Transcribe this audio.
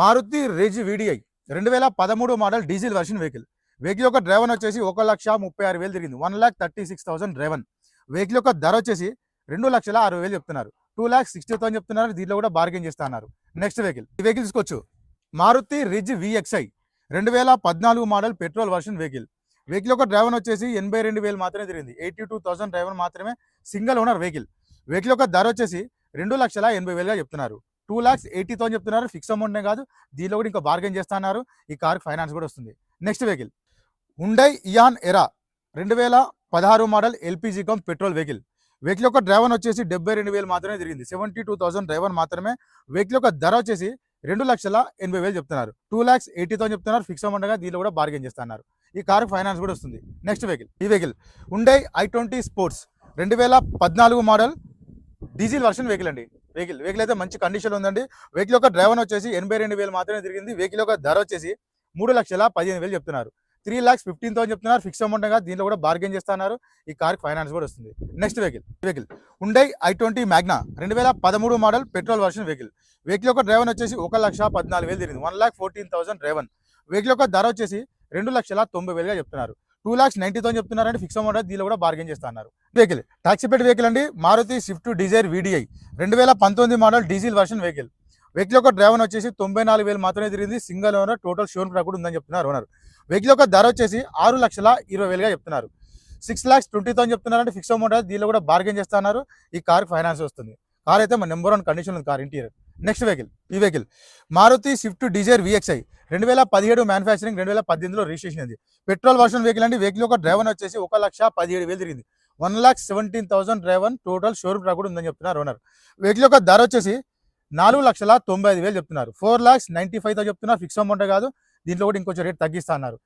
Maruti raise VDI రెండు వేల పదమూడు model diesel version vehicle. Vehicle యొక్క డ్రైవన్ వచ్చేసి ఒక లక్ష ముప్పై ఆరు వేలు తిరిగింది. One lakh thirty six thousand driven vehicle యొక్క ధర వచ్చేసి రెండు లక్షల అరవై వేలు చెప్తున్నారు. టూ ల్యాక్ సిక్స్టీ థౌసండ్ చెప్తున్నారు. దీంట్లో కూడా బార్గెన్ చేస్తా అన్నారు. Next vehicle. ఈ వెహికల్ తీసుకోవచ్చు మారుతి రిజ్ విఎక్స్ఐ రెండు వేల పద్నాలుగు model petrol version vehicle. Vehicle యొక్క డ్రైవన్ వచ్చేసి ఎనభై రెండు వేలు మాత్రమే తిరిగింది. ఎయిటీ టూ థౌసండ్ డ్రైవర్ మాత్రమే సింగిల్ ఓనర్ వెహికల్. వెహికల్ యొక్క ధర వచ్చేసి రెండు లక్షల ఎనభై వేలుగా చెప్తున్నారు. టూ ల్యాక్స్ ఎయిటీ థౌసండ్ చెప్తున్నారు. ఫిక్స్ అమౌంట్నే కాదు. దీనిలో కూడా ఇంకా బార్గెన్ చేస్తున్నారు ఈ కార్ ఫైనాన్స్ కూడా వస్తుంది. Next vehicle. హుండై ఇయాన్ ఎరా రెండు వేల పదహారు model LPG cum petrol vehicle. Vehicle యొక్క డ్రైవర్ వచ్చేసి డెబ్బై రెండు వేలు మాత్రమే జరిగింది సెవెంటీ టూ థౌసండ్ డ్రైవర్ మాత్రమే. వెహికల్ యొక్క ధర వచ్చేసి రెండు లక్షల ఎనభై వేలు చెప్తున్నారు. టూ ల్యాక్స్ ఎయిటీ థౌసండ్ చెప్తున్నారు. ఫిక్స్ అమౌంట్గా దీనిలో కూడా బార్గెన్ చేస్తున్నారు ఈ కార్ ఫైనాన్స్ కూడా వస్తుంది. Next vehicle. ఈ vehicle. Hyundai i twenty sports రెండు వేల పద్నాలుగు మోడల్ డీజిల్ వర్షన్ వెహికల్ అండి. వెహికల్ వెహికల్ అయితే మంచి కండిషన్ ఉందండి. వెహికల్ యొక్క డ్రైవర్ వచ్చేసి ఎనభై రెండు వేలు మాత్రమే తిరిగింది. వెహికల్ యొక్క ధర వచ్చేసి మూడు లక్షల పదిహేను వేలు చెప్తున్నారు. త్రీ ల్యాక్స్ ఫిఫ్టీన్ థౌసండ్ చెప్తున్నారు. ఫిక్స్ అమౌంట్గా దీంట్లో కూడా బార్గెన్ చేస్తున్నారు. ఈ కార్ ఫైనాన్స్ కూడా వస్తుంది. Next vehicle vehicle Hyundai i twenty Magna రెండు వేల పదమూడు model petrol version vehicle vehicle యొక్క డ్రైవర్ వచ్చేసి ఒక లక్ష పద్నాలుగు వేలు తిరిగింది. One lakh fourteen thousand driven vehicle యొక్క ధర వచ్చేసి రెండు లక్షల తొంభై వేలుగా చెప్తున్నారు. టూ ల్యాక్స్ నైన్టీ థౌసండ్ చెప్తున్నారంటే ఫిక్స్ అమౌంట్ దీనిలో కూడా బార్గెన్ చేస్తున్నారు వెహికల్ టాక్సీపేట్ వెహికల్ అండి. మారుతి స్విఫ్ట్ డిజైర్ వీడిఐ రెండు వేల పంతొమ్మిది model diesel version vehicle vehicle యొక్క డ్రైవర్ వచ్చేసి తొంభై నాలుగు వేలు మాత్రమే తిరిగింది. సింగల్ ఓనర్ టోటల్ షోన్ కూడా ఉందని చెప్తున్నారు ఓనర్ వెహికల్ యొక్క ధర వచ్చేసి ఆరు లక్షల ఇరవై వేలుగా చెప్తున్నారు. సిక్స్ లాక్స్ ట్వంటీ థౌసండ్ చెప్తున్నారంటే ఫిక్స్ అమౌంట్ దీనిలో కూడా బార్గెన్ చేస్తున్నారు ఈ కార్ ఫైనాన్స్ వస్తుంది. కార్ అయితే మన నెంబర్ వన్ కండిషన్ ఉంది కార్ ఇంటీరియర్ నెక్స్ట్ వెహికల్ ఈ vehicle Maruti Swift Dzire VXI రెండు వేల పదిహేడు మ్యానుఫ్యాక్చరింగ్ రెండు వేల పద్దెనిమిదిలో రిజిస్ట్రేషన్ ఉంది. పెట్రోల్ వర్షన్ వెహికల్ అండి. వెహికల్ ఒక డ్రైవర్ వచ్చేసి ఒక లక్ష పదిహేడు వేలు తిరిగింది. One lakh seventeen thousand driver total showroom కూడా ఉందని చెప్తున్నారు ఓనర్ వెహికల్ యొక్క ధర వచ్చేసి నాలుగు లక్షల తొంభై ఐదు వేలు చెప్తున్నారు. ఫోర్ లాక్స్ నైన్టీ ఫైవ్తో చెప్తున్నారు ఫిక్స్ అమౌంట్ కాదు. దీంట్లో కూడా ఇంకొంచెం రేట్ తగ్గిస్తా అన్నారు.